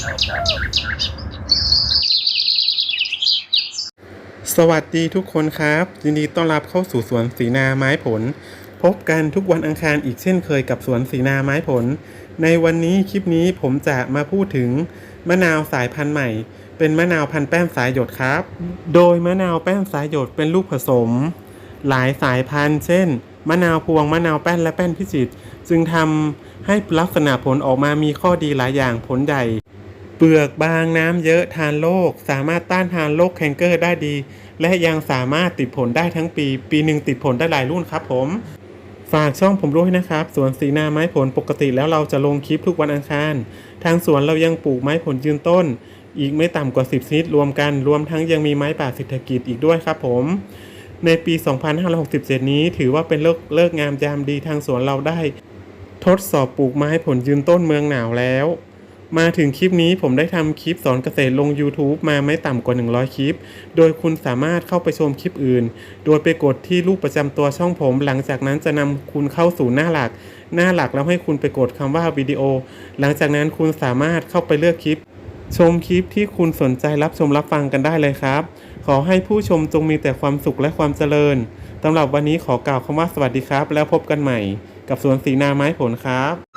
สวัสดีทุกคนครับยินดีต้อนรับเข้าสู่สวนสีนาไม้ผล พบกันทุกวันอังคารอีกเช่นเคยกับสวนสีนาไม้ผล ในวันนี้คลิปนี้ผมจะมาพูดถึงมะนาวสายพันธุ์ใหม่ เป็นมะนาวพันธุ์แป้นสายหยดครับ โดยมะนาวแป้นสายหยดเป็นลูกผสม หลายสายพันธุ์เช่น มะนาวพวงมะนาวแป้นและแป้นพิจิตรจึงทำให้ลักษณะผลออกมามีข้อดีหลายอย่างผลใหญ่ เปลือกบางน้ำเยอะทานโรคสามารถต้านทานโรคแคนเกอร์ได้ดี และยังสามารถติดผลได้ทั้งปี ปีหนึ่งติดผลได้หลายรุ่นครับผม ฝากช่องผมด้วยนะครับ สวนสีนาไม้ผลปกติแล้วเราจะลงคลิปทุกวันอังคาร ทางสวนเรายังปลูกไม้ผลยืนต้น อีกไม่ต่ำกว่า 10ชนิดรวมกัน รวมทั้งยังมีไม้ป่าเศรษฐกิจอีกด้วยครับผมในปี 2567 นี้ถือว่าเป็นเลิกเลิกงามยามดีทางสวนเราได้ ทดสอบปลูกไม้ผลยืนต้นเมืองหนาวแล้ว มาถึงคลิปนี้ผมได้ทำคลิปสอนเกษตรลง YouTube มาไม่ต่ำกว่า 100 คลิป โดยคุณสามารถเข้าไปชมคลิปอื่น โดยไปกดที่รูปประจำตัวช่องผม หลังจากนั้นจะนำคุณเข้าสู่หน้าหลัก หน้าหลักแล้วให้คุณไปกดคำว่าวิดีโอ หลังจากนั้นคุณสามารถเข้าไปเลือกคลิป ชมคลิปที่คุณสนใจรับชมรับฟังกันได้เลยครับ ขอให้ผู้ชมจงมีแต่ความสุขและความเจริญสำหรับวันนี้ขอกล่าวคำว่าสวัสดีครับ แล้วพบกันใหม่ กับสวนสีนาไม้ผลครับ